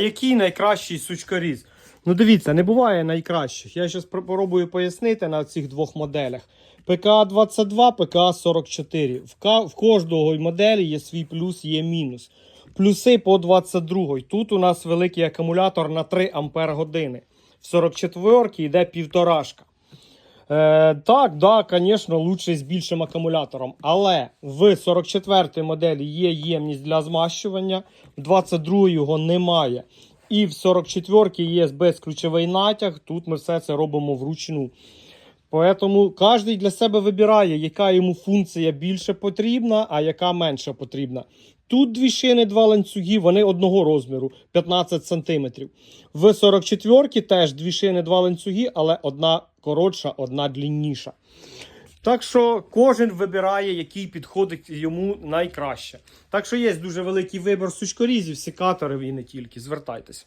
Який найкращий сучкоріз? Ну дивіться, не буває найкращих. Я зараз спробую пояснити на цих двох моделях. ПКА 22, ПК-44. В, в кожного моделі є свій плюс, є мінус. Плюси по 22. Тут у нас великий акумулятор на 3 Ампер години. В 44 йде півторашка. Е, так, да, звісно, лучше з більшим акумулятором. Але в 44-й моделі є ємність для змащування, в 22-й його немає. І в 44-й є безключовий натяг. Тут ми все це робимо вручну. Тому кожен для себе вибирає, яка йому функція більше потрібна, а яка менше потрібна. Тут дві шини, два ланцюги, вони одного розміру 15 см. В 44 теж дві шини, два ланцюги, але одна коротша, одна длінніша. Так що кожен вибирає, який підходить йому найкраще. Так що є дуже великий вибір сучкорізів, секаторів і не тільки. Звертайтеся.